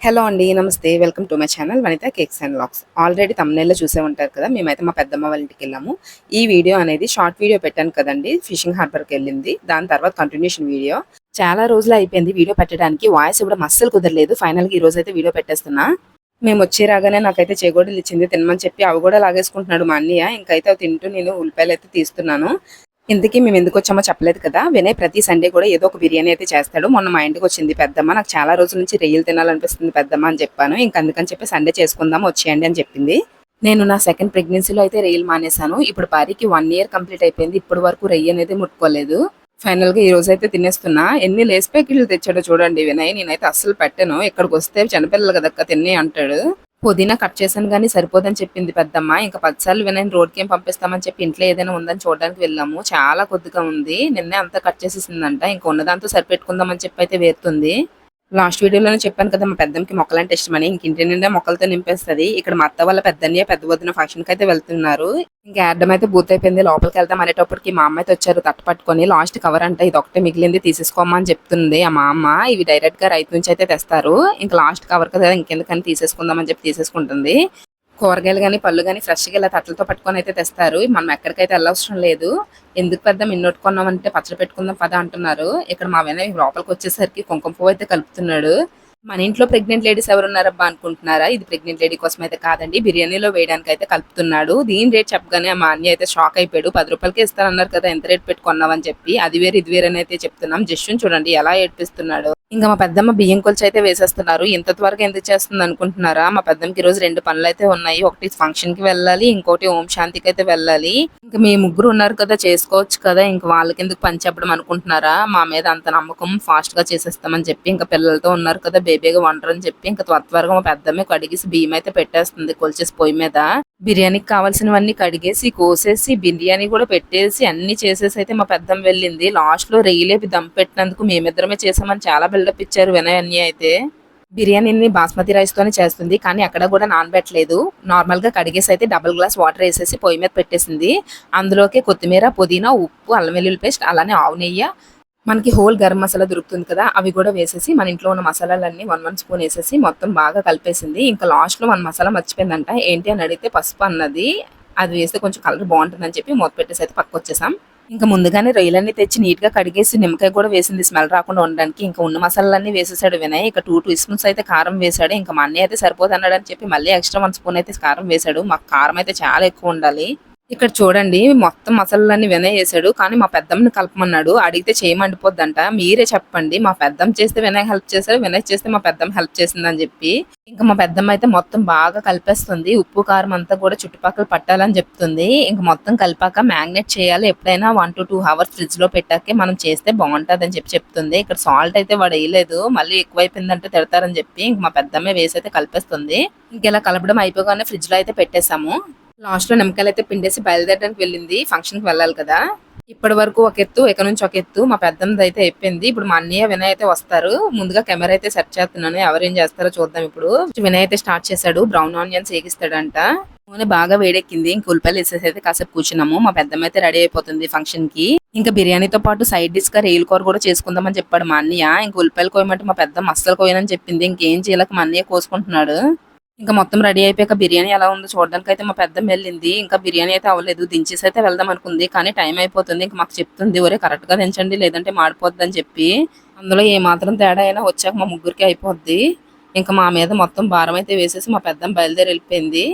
Hello అండి నమస్తే. Welcome to my channel Vanitha cakes and lacks. Already తమ్నేల్లో చూసే ఉంటారు కదా మేమైతే మా పెద్దమ్మ వాళ్ళ ఇంటికి వెళ్ళాము. ఈ వీడియో అనేది షార్ట్ వీడియో పెట్టాను కదండి ఫిషింగ్ హార్బర్కి వెళ్ళింది. దాని తర్వాత కంటిన్యూషన్ వీడియో. చాలా రోజులు అయిపోయింది వీడియో పెట్టడానికి. వాయిస్ కూడా అస్సలు కుదరలేదు. ఫైనల్గా ఈ రోజు అయితే వీడియో పెట్టేస్తున్నా. మేము వచ్చి రాగానే నాకైతే చేగోడలు ఇచ్చింది తినమని చెప్పి అవి కూడా లాగేసుకుంటున్నాడు మా అన్నయ్య. ఇంకైతే అవి తింటూ నేను ఉల్లిపాయలు అయితే తీస్తున్నాను. ఇంతకీ మేము ఎందుకు వచ్చామో చెప్పలేదు కదా. వినయ్ ప్రతి సండే కూడా ఏదో ఒక బిర్యానీ అయితే చేస్తాడు. మొన్న మా ఇంటికి వచ్చింది పెద్దమ్మ. నాకు చాలా రోజుల నుంచి రొయ్యలు తినాలనిపిస్తుంది పెద్దమ్మ అని చెప్పాను. ఇంకందుకని చెప్పి సండే చేసుకుందాం వచ్చేయండి అని చెప్పింది. నేను నా సెకండ్ ప్రెగ్నెన్సీలో అయితే రొయ్యలు మానేశాను. ఇప్పుడు పారికి వన్ ఇయర్ కంప్లీట్ అయిపోయింది. ఇప్పటి వరకు రొయ్య అనేది ముట్టుకోలేదు. ఫైనల్గా ఈ రోజు అయితే తినేస్తున్నా. ఎన్ని లేస్ ప్యాకెట్లు తెచ్చాడో చూడండి వినయ్. నేనైతే అస్సలు పెట్టాను. ఇక్కడికి వస్తే చిన్నపిల్లలు కదక్క తినే అంటాడు. పుదీనా కట్ చేశాను కానీ సరిపోదని చెప్పింది పెద్దమ్మ. ఇంకా పచ్చళ్ళు వినని రోడ్కి ఏం పంపిస్తామని చెప్పి ఇంట్లో ఏదైనా ఉందని చూడడానికి వెళ్ళాము. చాలా కొద్దిగా ఉంది. నిన్నే అంతా కట్ చేసేసిందంట. ఇంకా ఉన్నదాంతో సరిపెట్టుకుందామని చెప్పి అయితే వేరుతుంది. లాస్ట్ వీడియోలోనే చెప్పాను కదా మా పెద్దమ్మకి మొక్కలంటే ఇష్టమని. ఇంక ఇంటి నిండా మొక్కలతో నింపేస్తుంది. ఇక్కడ మా అత్త వాళ్ళ పెద్దన్నయ్య పెద్ద వదిన ఫంక్షన్కి అయితే వెళ్తున్నారు. ఇంకా అడ్డం అయితే బూత్ అయిపోయింది. లోపలికి వెళ్తాం అనేటప్పటికి మా అమ్మ అయితే వచ్చారు తట్టు పట్టుకొని. లాస్ట్ కవర్ అంటే ఇది ఒకటే మిగిలింది తీసేసుకోమా అని చెప్తుంది ఆ మా అమ్మ. ఇవి డైరెక్ట్గా రైతు నుంచి అయితే తెస్తారు. ఇంకా లాస్ట్ కవర్ కదా ఇంకెందుకని తీసేసుకుందామని చెప్పి తీసేసుకుంటుంది. కూరగాయలు కానీ పళ్ళు కానీ ఫ్రెష్గా ఇలా తట్టలతో పట్టుకొని అయితే తెస్తారు. మనం ఎక్కడికైతే వెళ్ళవసరం లేదు. ఎందుకు పెద్ద మిన్నొట్టుకున్నామంటే పచ్చడి పెట్టుకుందాం పద అంటున్నారు. ఇక్కడ మా వినయ్ లోపలికి వచ్చేసరికి కుంకుమ పువ్వు అయితే కలుపుతున్నాడు. మన ఇంట్లో ప్రెగ్నెంట్ లేడీస్ ఎవరున్నారబ్బా అనుకుంటున్నారా? ఇది ప్రెగ్నెంట్ లేడీ కోసం అయితే కాదండి. బిర్యానీలో వేయడానికి అయితే కలుపుతున్నాడు. దీని రేట్ చెప్పగానే మా అన్య అయితే షాక్ అయిపోయాడు. పది రూపాయలకి ఇస్తానన్నారు కదా ఎంత రేట్ పెట్టుకున్నామని చెప్పి. అది వేరు ఇది వేరు అని అయితే చెప్తున్నాం. జస్ట్ చూడండి ఎలా ఏడ్పిస్తున్నాడు. ఇంకా మా పెద్దమ్మ బియ్యం కొలిచి అయితే వేసేస్తున్నారు. ఇంత త్వరగా ఎందుకు చేస్తుంది అనుకుంటున్నారా? మా పెద్దమ్మకి ఈ రోజు రెండు పనులు అయితే ఉన్నాయి. ఒకటి ఫంక్షన్కి వెళ్ళాలి ఇంకోటి ఓం శాంతికి అయితే వెళ్ళాలి. ఇంకా మీ ముగ్గురు ఉన్నారు కదా చేసుకోవచ్చు కదా. ఇంకా వాళ్ళకి ఎందుకు పని చెప్పడం అనుకుంటున్నారా? మా మీద అంత నమ్మకం ఫాస్ట్గా చేసేస్తామని చెప్పి ఇంకా పిల్లలతో ఉన్నారు కదా బేబీగా వండరు అని చెప్పి ఇంకా త్వర త్వరగా మా పెద్దమ్మ కడిగేసి బియ్యం అయితే పెట్టేస్తుంది కొలిచేసి పొయ్యి మీద. బిర్యానీకి కావాల్సినవన్నీ కడిగేసి కోసేసి బిర్యానీ కూడా పెట్టేసి అన్ని చేసేసి అయితే మా పెద్దమ్మ వెళ్ళింది. లాస్ట్లో రెయ్యలేపి దమ్ పెట్టినందుకు మేమిద్దరమే చేసామని చాలా బిల్డప్ ఇచ్చారు వినయ్ అన్ని అయితే. బిర్యానీని బాస్మతి రైస్తోనే చేస్తుంది కానీ అక్కడ కూడా నానబెట్టలేదు. నార్మల్గా కడిగేసి అయితే డబుల్ గ్లాస్ వాటర్ వేసేసి పొయ్యి మీద పెట్టేసింది. అందులోకి కొత్తిమీర పుదీనా ఉప్పు అల్లం వెల్లుల్లి పేస్ట్ అలానే ఆవు నెయ్యి మనకి హోల్ గరం మసాలా దొరుకుతుంది కదా అవి కూడా వేసేసి మన ఇంట్లో ఉన్న మసాలాలన్నీ వన్ వన్ స్పూన్ వేసేసి మొత్తం బాగా కలిపేసింది. ఇంకా లాస్ట్లో మన మసాలా మర్చిపోయిందంట. ఏంటి అని అడిగితే పసుపు అన్నది అది వేస్తే కొంచెం కలర్ బాగుంటుందని చెప్పి మూత పెట్టేసి అయితే పక్క వచ్చేసాం. ఇంకా ముందుగానే రొయ్యలన్నీ తెచ్చి నీట్గా కడిగేసి నిమ్మకాయ కూడా వేసింది స్మెల్ రాకుండా ఉండడానికి. ఇంకా ఉన్న మసాలాలన్నీ వేసేసాడు వినయ్. ఇక టూ టూ స్పూన్స్ అయితే కారం వేసాడు. ఇంకా మా అన్నయ్య అయితే సరిపోదు అన్నాడని అని చెప్పి మళ్ళీ ఎక్స్ట్రా వన్ స్పూన్ అయితే కారం వేసాడు. మాకు కారం అయితే చాలా ఎక్కువ ఉండాలి. ఇక్కడ చూడండి మొత్తం మసాలాలన్నీ వినయ్ చేశాడు కానీ మా పెద్దమ్మని కలపమన్నాడు. అడిగితే చేయమండిపోద్దంట మీరే చెప్పండి మా పెద్దమ్మ చేస్తే వినయ్ హెల్ప్ చేశారు వినయ్ చేస్తే మా పెద్దమ్మ హెల్ప్ చేసిందని చెప్పి. ఇంకా మా పెద్దమ్మ అయితే మొత్తం బాగా కలిపేస్తుంది. ఉప్పు కారం అంతా కూడా చుట్టుపక్కల పట్టాలని చెప్తుంది. ఇంకా మొత్తం కలిపాక మ్యాగ్నెట్ చేయాలి. ఎప్పుడైనా వన్ టు టూ అవర్స్ ఫ్రిడ్జ్లో పెట్టాకే మనం చేస్తే బాగుంటుంది అని చెప్పి చెప్తుంది. ఇక్కడ సాల్ట్ అయితే వాడు వేయలేదు. మళ్ళీ ఎక్కువైపోయిందంటే తిడతారని చెప్పి ఇంక మా పెద్దమ్మ వేసి అయితే కలిపేస్తుంది. ఇంకెలా కలపడం అయిపోగానే ఫ్రిడ్జ్లో అయితే పెట్టేశాము. లాస్ట్లో నిమ్మకాయలు అయితే పిండేసి బయలుదేరడానికి వెళ్ళింది. ఫంక్షన్కి వెళ్ళాలి కదా. ఇప్పటి వరకు ఒక ఎత్తు ఇక నుంచి ఒక ఎత్తు. మా పెద్దమ్మది అయితే అయిపోయింది. ఇప్పుడు మా అన్నయ్య వినయ్ అయితే వస్తారు. ముందుగా కెమెరా అయితే సెట్ చేస్తున్నాను. ఎవరేం చేస్తారో చూద్దాం ఇప్పుడు. వినయ్ అయితే స్టార్ట్ చేశాడు. బ్రౌన్ ఆనియన్స్ ఏగిస్తాడంట నూనె బాగా వేడెక్కింది. ఇంక ఉల్లిపాయలు వేసేసి అయితే కాసేపు కూర్చున్నాము. మా పెద్దమ్మ అయితే రెడీ అయిపోతుంది ఫంక్షన్కి ఇంకా బిర్యానీతో పాటు సైడ్ డిష్గా రేల్ కూర కూడా చేసుకుందామని చెప్పాడు మా అన్నయ్య. ఇంక ఉల్లిపాయలు కోయమంటే మా పెద్దమ్మ అస్సలు కోయనని చెప్పింది. ఇంకేం చేయలేక మా అన్నయ్య కోసుకుంటున్నాడు. ఇంకా మొత్తం రెడీ అయిపోయాక బిర్యానీ ఎలా ఉందో చూడడానికి అయితే మా పెద్ద వెళ్ళింది ఇంకా బిర్యానీ అయితే అవ్వలేదు. దించేసి అయితే వెళ్దాం అనుకుంది. కానీ టైం అయిపోతుంది. ఇంకా మాకు చెప్తుంది ఒరే కరెక్ట్గా దించండి. లేదంటే మాడిపోద్ది అని చెప్పి. అందులో ఏ మాత్రం తేడా అయినా వచ్చాక మా ముగ్గురికి అయిపోద్ది. ఇంకా మా మీద మొత్తం భారం అయితే వేసేసి మా పెద్ద బయలుదేరి వెళ్ళిపోయింది.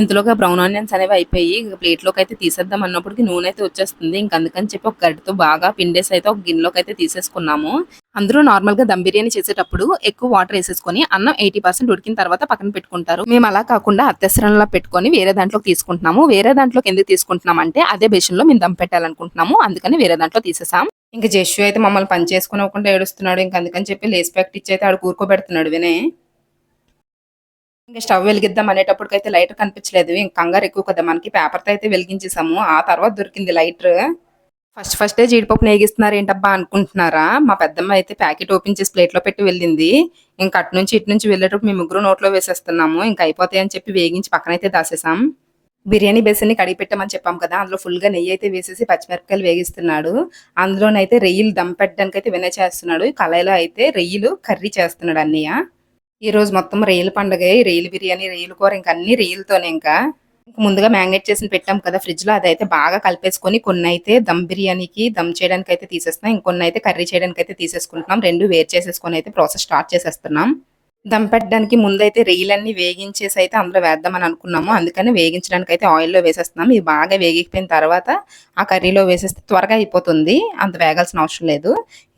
ఇంతలోగా బ్రౌన్ ఆనియన్స్ అనేవి అయిపోయి ఇంకా ప్లేట్లోకి అయితే తీసేద్దాం అన్నప్పటికి నూనె అయితే వచ్చేస్తుంది. ఇంక అందుకని చెప్పి ఒక గడ్డతో బాగా పిండేసి అయితే ఒక గిన్నెలోకి అయితే తీసేసుకున్నాము. అందరూ నార్మల్గా దమ్ బిర్యానీ చేసేటప్పుడు ఎక్కువ వాటర్ వేసేసుకొని అన్నం ఎయిటీ పర్సెంట్ ఉడికిన తర్వాత పక్కన పెట్టుకుంటారు. మేము అలా కాకుండా అత్యవసరంలో పెట్టుకొని వేరే దాంట్లోకి తీసుకుంటున్నాము. వేరే దాంట్లోకి ఎందుకు తీసుకుంటున్నాం అంటే అదే బేషన్లో మేము దమ్ పెట్టాలనుకుంటున్నాము. అందుకని వేరే దాంట్లో తీసేసాం. ఇంకా జస్సు అయితే మమ్మల్ని పని చేసుకునకుండా ఏడుస్తున్నాడు. ఇంకా అందుకని చెప్పి లేస్ ప్యాకెట్ ఇచ్చి అయితే ఆడు కూరుకోబెడుతున్నాడు వినే. ఇంకా స్టవ్ వెలిగిద్దాం అనేటప్పటికైతే లైటర్ కనిపించలేదు. ఇంకా కంగారు ఎక్కువ కదా మనకి. పేపర్తో అయితే వెలిగించేసాము. ఆ తర్వాత దొరికింది లైటర్. ఫస్ట్ ఫస్టే జీడిపప్పు నేగిస్తున్నారు ఏంటబ్బా అనుకుంటున్నారా? మా పెద్దమ్మ అయితే ప్యాకెట్ ఓపెన్ చేసి ప్లేట్లో పెట్టి వెళ్ళింది. ఇంకా అటు నుంచి ఇటు నుంచి వెళ్ళేటప్పుడు మేము ముగ్గురు నోట్లో వేసేస్తున్నాము. ఇంకా అయిపోతాయి అని చెప్పి వేగించి పక్కనైతే దాసేసాం. బిర్యానీ బేసిన్ని కడిగి పెట్టమని చెప్పాం కదా. అందులో ఫుల్గా నెయ్యి అయితే వేసేసి పచ్చిమిరపకాయలు వేగిస్తున్నాడు. అందులోనైతే రెయ్యలు దమ్ పెట్టడానికి అయితే వినయ్ చేస్తున్నాడు. కళాయిలో అయితే రెయ్యలు కర్రీ చేస్తున్నాడు అన్నయ్య. ఈరోజు మొత్తం రేలు పండగ రేలు బిర్యానీ రేలు కూర ఇంకా అన్ని రేలుతోనే ఇంకా. ముందుగా మ్యాగ్నేట్ చేసి పెట్టాం కదా ఫ్రిడ్జ్లో అదైతే బాగా కలిపేసుకొని కొన్ని అయితే దమ్ బిర్యానీకి దమ్ చేయడానికి అయితే తీసేస్తున్నాం ఇంకొన్ని అయితే కర్రీ చేయడానికి అయితే తీసేసుకుంటున్నాం. రెండు వేరు చేసేసుకొని అయితే ప్రాసెస్ స్టార్ట్ చేసేస్తున్నాం. దమ్ పెట్టడానికి ముందైతే రెయ్యలన్నీ వేగించేసి అయితే అందులో వేద్దామని అనుకున్నాము. అందుకని వేగించడానికి అయితే ఆయిల్లో వేసేస్తున్నాం. ఇది బాగా వేగిపోయిన తర్వాత ఆ కర్రీలో వేసేస్తే త్వరగా అయిపోతుంది. అంత వేగాల్సిన అవసరం లేదు.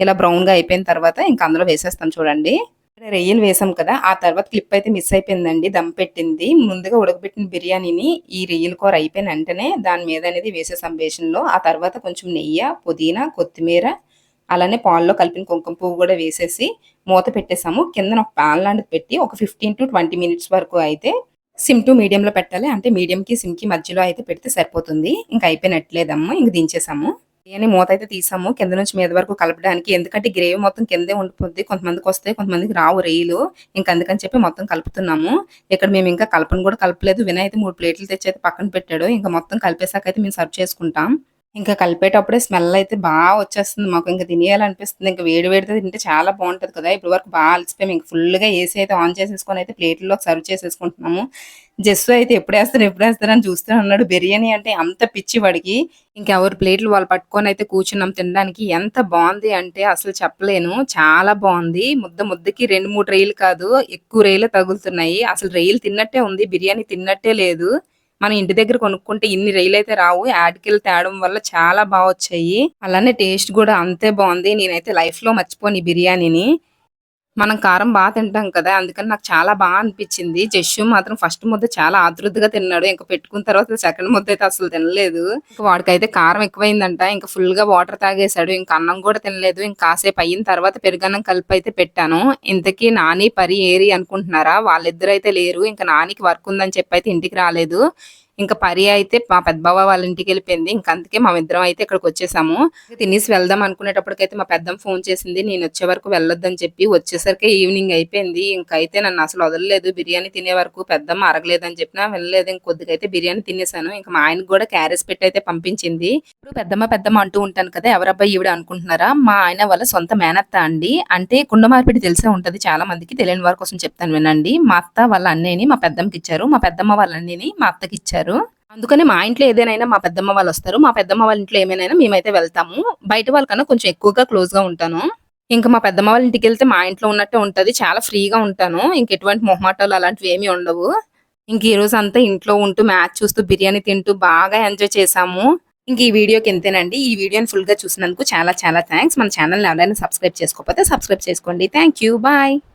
ఇలా బ్రౌన్గా అయిపోయిన తర్వాత ఇంకా అందులో వేసేస్తాం చూడండి. రొయ్యలు వేసాం కదా ఆ తర్వాత క్లిప్ అయితే మిస్ అయిపోయిందండి. దమ్ పెట్టింది. ముందుగా ఉడకబెట్టిన బిర్యానీని ఈ రొయ్యల కూర అయిపోయిన వెంటనే దాని మీద అనేది వేసేసాం బేషన్లో. ఆ తర్వాత కొంచెం నెయ్యి పుదీనా కొత్తిమీర అలానే పాల్లో కలిపిన కుంకుమ పువ్వు కూడా వేసేసి మూత పెట్టేసాము. కింద ఒక పాన్ లాంటిది పెట్టి ఒక ఫిఫ్టీన్ టు ట్వంటీ మినిట్స్ వరకు అయితే సిమ్ టు మీడియంలో పెట్టాలి. అంటే మీడియంకి సిమ్కి మధ్యలో అయితే పెడితే సరిపోతుంది. ఇంకా అయిపోయినట్లేదమ్మా. ఇంక దించేసాము. బిర్యానీ మూత అయితే తీసాము. కింద నుంచి మీద వరకు కలపడానికి. ఎందుకంటే గ్రేవీ మొత్తం కిందే ఉండిపోద్ది. కొంతమందికి వస్తాయి కొంతమందికి రావు రేయిలు ఇంకా అందుకని చెప్పి మొత్తం కలుపుతున్నాము. ఇక్కడ మేము ఇంకా కలపను కూడా కలపలేదు. వినయ్ అయితే మూడు ప్లేట్లు తెచ్చి అయితే పక్కన పెట్టాడు. ఇంకా మొత్తం కలిపేశాక అయితే మేము సర్వ్ చేసుకుంటాం. ఇంకా కలిపేటప్పుడే స్మెల్ అయితే బాగా వచ్చేస్తుంది మాకు. ఇంకా తినేయాలనిపిస్తుంది. ఇంకా వేడి వేడితే తింటే చాలా బాగుంటుంది కదా. ఇప్పుడు వరకు బాగా అలసిపోయాం. ఇంకా ఫుల్గా ఏసీ అయితే ఆన్ చేసేసుకొని అయితే ప్లేట్లో సర్వ్ చేసేసుకుంటున్నాము. జస్సు అయితే ఎప్పుడు వేస్తారు ఎప్పుడు వేస్తారు అని చూస్తూ ఉన్నాడు. బిర్యానీ అంటే అంత పిచ్చి వాడికి. ఇంకెవరు ప్లేట్లు వాళ్ళు పట్టుకొని అయితే కూర్చున్నాం తినడానికి. ఎంత బాగుంది అంటే అసలు చెప్పలేను. చాలా బాగుంది. ముద్ద ముద్దకి రెండు మూడు రైలు కాదు. ఎక్కువ రైలు తగులుతున్నాయి. అసలు రైలు తిన్నట్టే ఉంది. బిర్యానీ తిన్నట్టే లేదు. మనం ఇంటి దగ్గర కొనుక్కుంటే ఇన్ని రైలు అయితే రావు. యాడ్కి తేడం వల్ల చాలా బాగా వచ్చాయి. అలానే టేస్ట్ కూడా అంతే బాగుంది. నేనైతే లైఫ్లో మర్చిపోని ఈ బిర్యానీని. మనం కారం బాగా తింటాం కదా అందుకని నాకు చాలా బాగా అనిపించింది. జస్సు మాత్రం ఫస్ట్ ముద్ద చాలా ఆతృతగా తిన్నాడు. ఇంకా పెట్టుకున్న తర్వాత సెకండ్ ముద్ద అయితే అసలు తినలేదు. ఇంకా వాడికైతే కారం ఎక్కువైందంట. ఇంకా ఫుల్గా వాటర్ తాగేశాడు. ఇంకా అన్నం కూడా తినలేదు. ఇంకా కాసేపు అయిన తర్వాత పెరుగన్నం కలిపి అయితే పెట్టాను. ఇంతకీ నాని పరి ఏరి అనుకుంటున్నారా? వాళ్ళిద్దరైతే లేరు. ఇంకా నానికి వర్క్ ఉందని చెప్పి అయితే ఇంటికి రాలేదు. ఇంకా పరి అయితే మా పెద్దబావ వాళ్ళ ఇంటికి వెళ్ళిపోయింది. ఇంకా అందుకే మా ఇద్దరం అయితే ఇక్కడికి వచ్చేసాము. తినేసి వెళ్దాం అనుకునేటప్పటికైతే మా పెద్దమ్మ ఫోన్ చేసింది. నేను వచ్చే వరకు వెళ్ళొద్దని చెప్పి వచ్చేసరికి ఈవినింగ్ అయిపోయింది. ఇంకైతే అయితే నన్ను అసలు వదలలేదు. బిర్యానీ తినే వరకు పెద్దమ్మ అరగలేదని చెప్పినా వెళ్ళలేదు ఇంకొద్దిగా అయితే బిర్యానీ తినేసాను. ఇంకా మా ఆయనకు కూడా క్యారేజ్ పెట్టి అయితే పంపించింది. ఇప్పుడు పెద్దమ్మ పెద్దమ్మ అంటూ ఉంటాను కదా ఎవరబ్బాయి ఈవిడ అనుకుంటున్నారా? మా ఆయన వాళ్ళ సొంత మేనత్త అండి. అంటే కుండ మార్పిడి తెలిసే ఉంటది చాలా మందికి తెలియని వారి కోసం చెప్తాను వినండి. మా అత్త వాళ్ళ అన్నయ్యని మా పెద్దమ్మకి ఇచ్చారు. మా పెద్దమ్మ వాళ్ళ అన్నయ్యని మా అత్తకి ఇచ్చారు. అందుకని మా ఇంట్లో ఏదైనా మా పెద్దమ్మ వాళ్ళు వస్తారు. మా పెద్దమ్మ వాళ్ళ ఇంట్లో ఏమైనా మేమైతే వెళ్తాము. బయట వాళ్ళకన్నా కొంచెం ఎక్కువగా క్లోజ్గా ఉంటాను. ఇంకా మా పెద్దమ్మ వాళ్ళ ఇంటికి వెళ్తే మా ఇంట్లో ఉన్నట్టే ఉంటది. చాలా ఫ్రీగా ఉంటాను. ఇంక ఎటువంటి మొహమాటాలు అలాంటివి ఏమీ ఉండవు. ఇంక ఈ రోజు అంతా ఇంట్లో ఉంటూ మ్యాచ్ చూస్తూ బిర్యానీ తింటూ బాగా ఎంజాయ్ చేసాము ఇంక ఈ వీడియోకి ఎంతేనండి ఈ వీడియోని ఫుల్గా చూసినందుకు చాలా చాలా థ్యాంక్స్. మన ఛానల్ని ఎవరైనా సబ్స్క్రైబ్ చేసుకోకపోతే సబ్స్క్రైబ్ చేసుకోండి. Thank you. బాయ్.